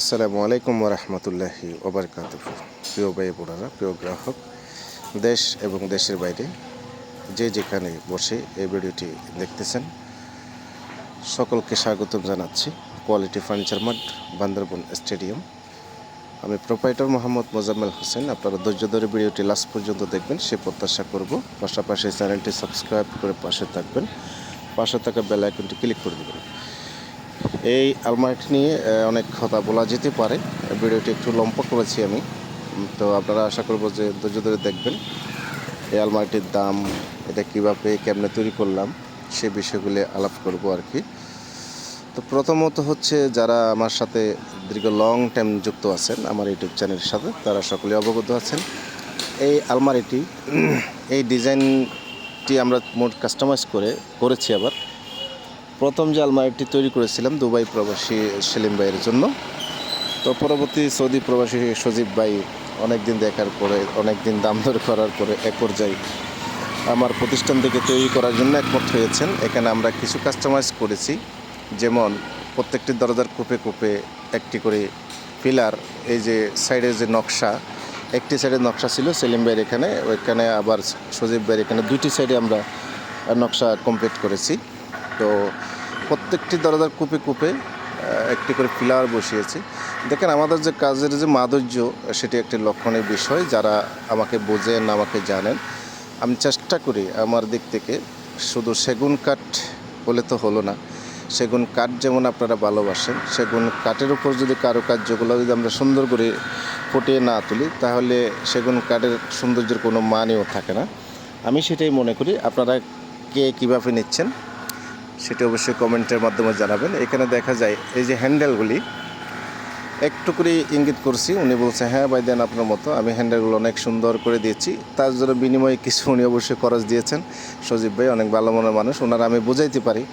আসসালামু আলাইকুম রহমতুল্লাহি ওবরকাত প্রিয় ভাই বোনারা প্রিয় গ্রাহক, দেশ এবং দেশের বাইরে যে যেখানে বসে এই ভিডিওটি দেখতেছেন, সকলকে স্বাগত জানাচ্ছি। Quality furniture mart Bandarban stadium. আমি প্রোপাইটর মোহাম্মদ মোজাম্মেল হোসেন। আপনারা ধৈর্য ধরে ভিডিওটি লাস্ট পর্যন্ত দেখবেন, সে প্রত্যাশা করব। পাশাপাশি চ্যানেলটি সাবস্ক্রাইব করে পাশে থাকবেন। পাশে থাকা বেল আইকনটি ক্লিক করে দেবেন। এই আলমারিটি নিয়ে অনেক কথা বলা যেতে পারে। ভিডিওটি একটু লম্বা করেছি আমি। তো আপনারা আশা করব যে ধৈর্য ধরে দেখবেন এই আলমারিটির দাম, এটা কীভাবে, কেমনে তৈরি করলাম, সে বিষয়গুলি আলাপ করব আর কি। তো প্রথমত হচ্ছে যারা আমার সাথে দীর্ঘ লং টাইম যুক্ত আছেন, আমার ইউটিউব চ্যানেলের সাথে, তারা সকলে অবগত আছেন। এই আলমারিটি, এই ডিজাইনটি আমরা মোট কাস্টমাইজ করে করেছি আবার। প্রথম যে আলমারিটি তৈরি করেছিলাম দুবাই প্রবাসী সেলিম ভাইয়ের জন্য। তো পরবর্তী সৌদি প্রবাসী সজীব ভাই অনেক দিন দেখার পরে অনেক দিন দাম দর করার পরে এক পর্যায়ে আমার প্রতিষ্ঠান থেকে তৈরি করার জন্য একমত হয়েছেন। এখানে আমরা কিছু কাস্টমাইজ করেছি, যেমন প্রত্যেকটি দরজার কূপে কূপে একটি করে পিলার, এই যে সাইডের যে নকশা, একটি সাইডের নকশা ছিল সেলিম ভাইয়ের এখানে, ওইখানে আবার সজীব ভাইয়ের এখানে দুইটি সাইডে আমরা নকশা কমপ্লিট করেছি। তো প্রত্যেকটি দরজার কূপে কূপে একটি করে পিলার বসিয়েছি। দেখেন, আমাদের যে কাজের যে মাধুর্য, সেটি একটি লক্ষণের বিষয়। যারা আমাকে বোঝেন, আমাকে জানেন, আমি চেষ্টা করি আমার দিক থেকে শুধু সেগুন কাঠ বলে তো হলো না। সেগুন কাঠ যেমন আপনারা ভালোবাসেন, সেগুন কাঠের উপর যদি কারুকার্যগুলো যদি আমরা সুন্দর করে ফুটিয়ে না তুলি, তাহলে সেগুন কাঠের সৌন্দর্যের কোনো মানেও থাকে না। আমি সেটাই মনে করি। আপনারা কে কীভাবে নিচ্ছেন? সেটা অবশ্যই কমেন্টের মাধ্যমে জানাবেন। এখানে দেখা যায়, এই যে হ্যান্ডেলগুলি একটু করে ইঙ্গিত করছি। উনি বলছে হ্যাঁ ভাই, দেন আপনার মতো। আমি হ্যান্ডেলগুলো অনেক সুন্দর করে দিয়েছি। তার জন্য বিনিময়ে কিছু উনি অবশ্যই খরচ দিয়েছেন। সজীব ভাই অনেক ভালো মনের মানুষ। ওনারা আমি বুঝাইতে পারি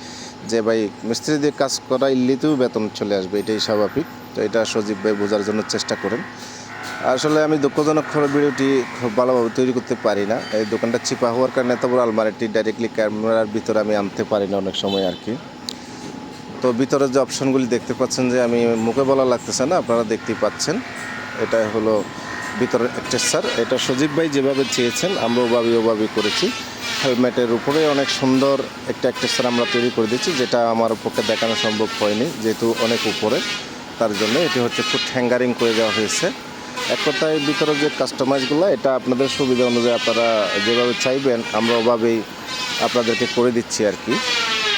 যে ভাই, মিস্ত্রি দিয়ে কাজ করা ইল্লিতেও বেতন চলে আসবে। এটাই স্বাভাবিক। তো এটা সজীব ভাই বোঝার জন্য চেষ্টা করেন। আসলে আমি দুঃখজনক ভিডিওটি খুব ভালোভাবে তৈরি করতে পারি না। এই দোকানটা চিপা হওয়ার কারণে এত বড় আলমারিটি ডাইরেক্টলি ক্যামেরার ভিতরে আমি আনতে পারি না অনেক সময় আর কি। তো ভিতরে যে অপশনগুলি দেখতে পাচ্ছেন যে আমি মুখে বলা লাগতেছে না, আপনারা দেখতেই পাচ্ছেন। এটা হলো ভিতরের স্ট্রেচার এটা সজীব ভাই যেভাবে চেয়েছেন আমরা ওভাবে ওভাবে করেছি। হেলমেটের উপরে অনেক সুন্দর একটা স্ট্রেচার আমরা তৈরি করে দিচ্ছি যেটা আমার পক্ষে দেখানো সম্ভব হয়নি, যেহেতু অনেক উপরে। তার জন্য এটি হচ্ছে ফুট হ্যাঙ্গারিং করে দেওয়া হয়েছে। এক কথায় ভিতরে যে কাস্টমাইজগুলো এটা আপনাদের সুবিধা অনুযায়ী আপনারা যেভাবে চাইবেন, আমরা ওভাবেই আপনাদেরকে করে দিচ্ছি আর কি।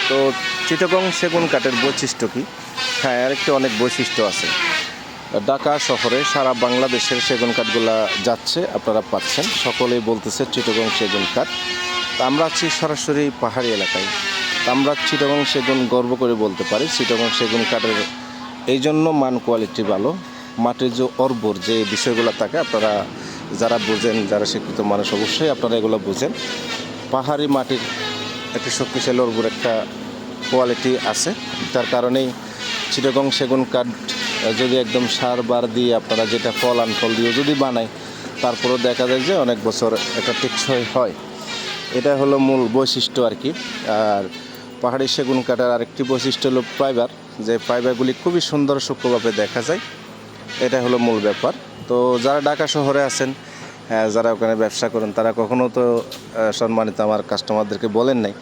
তো চিটাগং সেগুন কাঠের বৈশিষ্ট্য কি? হ্যাঁ আর একটি অনেক বৈশিষ্ট্য আছে। ঢাকা শহরে সারা বাংলাদেশের সেগুন কাঠগুলা যাচ্ছে, আপনারা পাচ্ছেন। সকলেই বলতেছে চিটাগং সেগুন কাঠ। তা আমরা আছি সরাসরি পাহাড়ি এলাকায়। তা আমরা চিটাগং সেগুন গর্ব করে বলতে পারি, চিটাগং সেগুন কাঠের এই জন্য মান কোয়ালিটি ভালো। মাটির যে অর্বর যে বিষয়গুলো থাকে, আপনারা যারা বোঝেন, যারা শিক্ষিত মানুষ, অবশ্যই আপনারা এগুলো বোঝেন। পাহাড়ি মাটির একটি শক্তিশালী অর্বর একটা কোয়ালিটি আছে। তার কারণেই চিটাগং সেগুন কাঠ যদি একদম সার বার দিয়ে আপনারা যেটা ফল আন ফল দিয়ে যদি বানায়, তারপরেও দেখা যায় যে অনেক বছর একটা টেকসই হয়। এটা হলো মূল বৈশিষ্ট্য আর কি। আর পাহাড়ি সেগুন কাঠের আরেকটি বৈশিষ্ট্য হলো ফাইবার, যে ফাইবারগুলি খুবই সুন্দর সূক্ষ্মভাবে দেখা যায়। এটা হলো মূল ব্যাপার। তো যারা ঢাকা শহরে আছেন হ্যাঁ, যারা ওখানে ব্যবসা করেন তারা কখনো তো সম্মানিত আমার কাস্টমারদেরকে বলেন নাই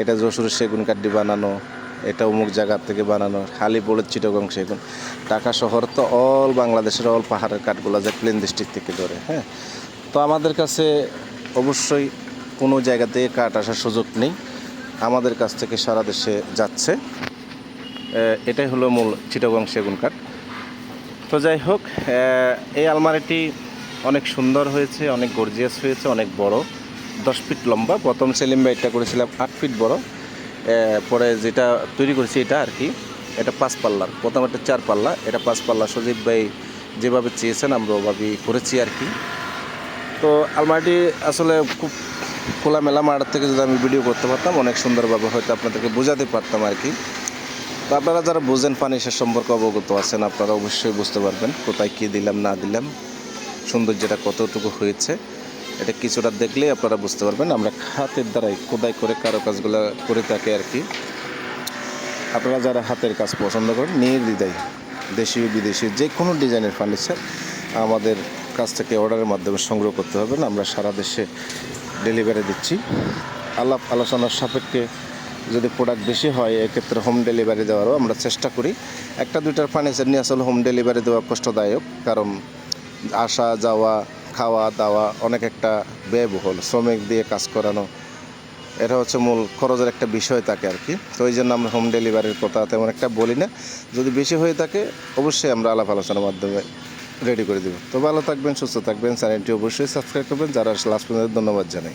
এটা যশোরের সেগুন কাঠটি বানানো এটা অমুক জায়গার থেকে বানানো হালিপুরের চিটগং সেগুন। ঢাকা শহর তো অল বাংলাদেশের অল পাহাড়ের কাঠগুলো যে প্লেন ডিস্ট্রিক্ট থেকে ধরে হ্যাঁ। তো আমাদের কাছে অবশ্যই কোনো জায়গা থেকে কাঠ আসার সুযোগ নেই। আমাদের কাছ থেকে সারা দেশে যাচ্ছে। এটাই হলো মূল চিটগং সেগুন কাঠ। তো যাই হোক এই আলমারিটি অনেক সুন্দর হয়েছে, অনেক গর্জিয়াস হয়েছে, অনেক বড়। দশ ফিট লম্বা। প্রথম সেলিম বাইকটা করেছিলাম আট ফিট বড়। পরে যেটা তৈরি করেছি এটা আর কি, এটা পাঁচ পাল্লার। প্রথম একটা চার পাল্লা, এটা পাঁচ পাল্লা। সজীব ভাই যেভাবে চেয়েছেন, আমরা ওভাবেই করেছি আর কি। তো আলমারিটি আসলে খুব খোলামেলা, মাঠ থেকে যদি আমি ভিডিও করতে পারতাম, অনেক সুন্দরভাবে হয়তো আপনাদেরকে বোঝাতে পারতাম আর কি। তো আপনারা যারা বোঝেন ফার্নিচার সম্পর্কে অবগত আছেন, আপনারা অবশ্যই বুঝতে পারবেন কোথায় কী দিলাম, না দিলাম, সৌন্দর্যটা কতটুকু হয়েছে। এটা কিছুটা দেখলেই আপনারা বুঝতে পারবেন আমরা হাতের দ্বারাই খোদাই করে কারও কাজগুলো করে থাকি আর কি। আপনারা যারা হাতের কাজ পছন্দ করেন, নির্দ্বিধায় দেশীয় বিদেশি যে কোনো ডিজাইনের ফার্নিচার আমাদের কাছ থেকে অর্ডারের মাধ্যমে সংগ্রহ করতে হবে। আমরা সারা দেশে ডেলিভারি দিচ্ছি। আলাপ আলোচনার সাপেক্ষে যদি প্রোডাক্ট বেশি হয়, এক্ষেত্রে হোম ডেলিভারি দেওয়ারও আমরা চেষ্টা করি। একটা দুইটার ফার্নিচার নিয়ে আসলে হোম ডেলিভারি দেওয়া কষ্টদায়ক, কারণ আসা, যাওয়া, খাওয়া, দাওয়া অনেক একটা ব্যয়বহুল। শ্রমিক দিয়ে কাজ করানো, এটা হচ্ছে মূল খরচের একটা বিষয় থাকে আর কি। তো ওই জন্য আমরা হোম ডেলিভারির কথা তেমন একটা বলি না। যদি বেশি হয়ে থাকে, অবশ্যই আমরা আলাপ আলোচনার মাধ্যমে রেডি করে দেবো। তো ভালো থাকবেন, সুস্থ থাকবেন। চ্যানেলটি অবশ্যই সাবস্ক্রাইব করবেন। যারা লাস্ট পর্যন্ত, ধন্যবাদ জানাই।